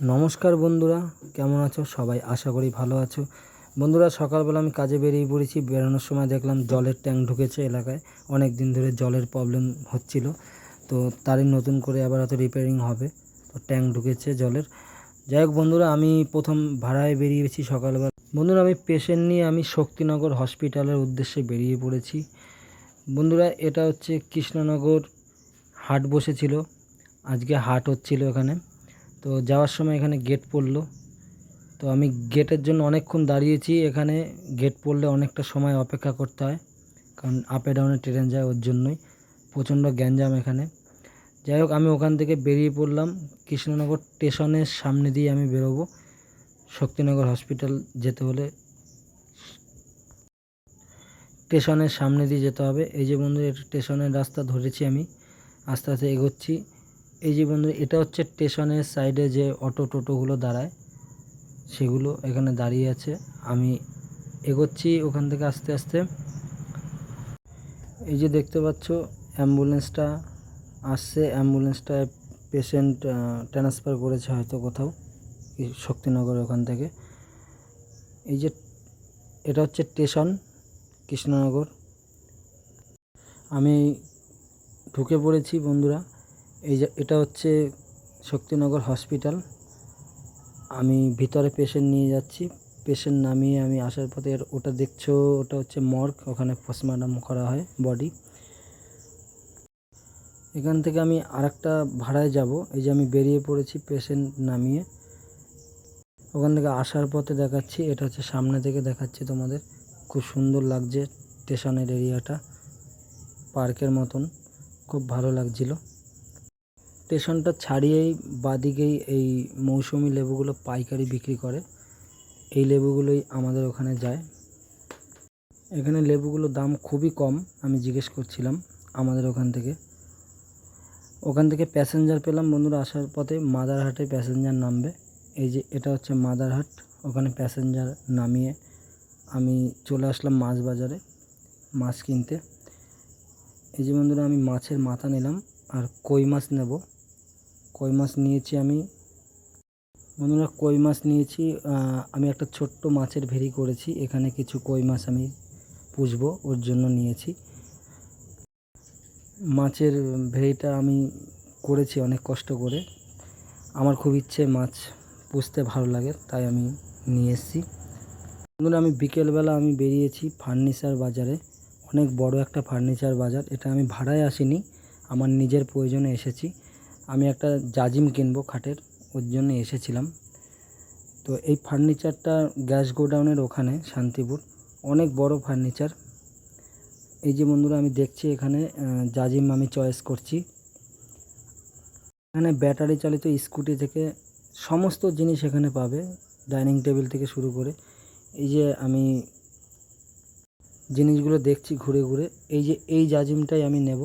নমস্কার বন্ধুরা, কেমন আছো? সবাই আশা করি ভালো আছো। বন্ধুরা, সকালবেলা আমি কাজে বেরিয়ে পড়েছি। বেরোনোর সময় দেখলাম জলের ট্যাঙ্ক ঢুকেছে এলাকায়। অনেক দিন ধরে জলের প্রবলেম হচ্ছিল। তো তারই নতুন করে আবার হয়তো রিপেয়ারিং হবে। তো ট্যাঙ্ক ঢুকেছে জলের। যাই হোক বন্ধুরা, আমি প্রথম ভাড়ায় বেরিয়েছি সকালবেলা। বন্ধুরা, আমি পেশেন্ট নিয়ে আমি শক্তিনগর হসপিটালের উদ্দেশ্যে বেরিয়ে পড়েছি। বন্ধুরা, এটা হচ্ছে কৃষ্ণনগর হাট বসেছিল। আজকে হাট হচ্ছিল এখানে। তো যাওয়ার সময় এখানে গেট পড়ল। তো আমি গেটের জন্য অনেকক্ষণ দাঁড়িয়েছি। এখানে গেট পড়লে অনেকটা সময় অপেক্ষা করতে হয়, কারণ আপে ডাউনে ট্রেন যায় ওর জন্যই। প্রচণ্ড গ্যাঞ্জাম এখানে। যাই হোক, আমি ওখান থেকে বেরিয়ে পড়লাম। কৃষ্ণনগর স্টেশনের সামনে দিয়ে আমি বেরোবো। শক্তিনগর হসপিটাল যেতে হলে স্টেশনের সামনে দিয়ে যেতে হবে। এই যে বন্ধু স্টেশনের রাস্তা ধরেছি আমি। আস্তে আস্তে এগোচ্ছি। এই যে বন্ধু, এটা হচ্ছে স্টেশনের সাইডে যে অটো টোটোগুলো দাঁড়ায়, সেগুলো এখানে দাঁড়িয়ে আছে। আমি এগোচ্ছি ওখান থেকে আস্তে আস্তে। এই যে দেখতে পাচ্ছ, অ্যাম্বুলেন্সটা আসছে। অ্যাম্বুলেন্সটা পেশেন্ট ট্রান্সফার করেছে হয়তো কোথাও শক্তিনগর ওখান থেকে। এই যে এটা হচ্ছে স্টেশন, কৃষ্ণনগর। আমি ঢুকে পড়েছি বন্ধুরা। এই যে, এটা হচ্ছে শক্তিনগর হসপিটাল। আমি ভিতরে পেশেন্ট নিয়ে যাচ্ছি। পেশেন্ট নামিয়ে আমি আসার পথে ওটা দেখছ, ওটা হচ্ছে মর্গ ওখানে পোস্টমর্টম করা হয় বডি এখান থেকে আমি আরেকটা ভাড়ায় যাব। এই যে, আমি বেরিয়ে পড়েছি পেশেন্ট নামিয়ে। ওখান থেকে আসার পথে দেখাচ্ছি, এটা হচ্ছে সামনে থেকে দেখাচ্ছি তোমাদের। খুব সুন্দর লাগছে স্টেশনের এরিয়াটা পার্কের মতন। খুব ভালো লাগছিল। স্টেশনটা ছাড়িয়েই বাদিকেই এই মৌসুমি লেবুগুলো পাইকারি বিক্রি করে। এই লেবুগুলোই আমাদের ওখানে যায়। এখানে লেবুগুলোর দাম খুবই কম, আমি জিজ্ঞেস করছিলাম আমাদের ওখান থেকে। ওখান থেকে প্যাসেঞ্জার পেলাম বন্ধুরা আসার পথে, মাদারহাটে প্যাসেঞ্জার নামবে। এই যে এটা হচ্ছে মাদারহাট, ওখানে প্যাসেঞ্জার নামিয়ে আমি চলে আসলাম মাছ বাজারে, মাছ কিনতে। এই যে বন্ধুরা আমি মাছের মাথা নিলাম, আর কই মাছ নেব? কই মাছ নিয়েছি আমি? বন্ধুরা, কই মাছ নিয়েছি আমি একটা ছোট্ট মাছের ভেরি করেছি। এখানে কিছু কই মাছ আমি পুষবো, ওর জন্য নিয়েছি। মাছের ভেরিটা আমি করেছি অনেক কষ্ট করে। আমার খুব ইচ্ছে মাছ পুষতে ভালো লাগে, তাই আমি নিয়ে এসেছি। বন্ধুরা, আমি বিকেলবেলা আমি বেরিয়েছি ফার্নিচার বাজারে। অনেক বড় একটা ফার্নিচার বাজার, এটা আমি ভাড়ায় আসিনি, আমার নিজের প্রয়োজনে এসেছি। আমি একটা জাজিম কিনবো খাটের, ওর জন্য এসেছিলাম। তো এই ফার্নিচারটা গ্যাস গোডাউনের ওখানে, শান্তিপুর। অনেক বড় ফার্নিচার। এই যে বন্ধুরা, আমি দেখছি এখানে জাজিম আমি চয়েস করছি। এখানে ব্যাটারি চালিত স্কুটি থেকে সমস্ত জিনিস এখানে পাবে, ডাইনিং টেবিল থেকে শুরু করে। এই যে আমি জিনিসগুলো দেখছি ঘুরে ঘুরে, এই যে এই জাজিমটাই আমি নেব।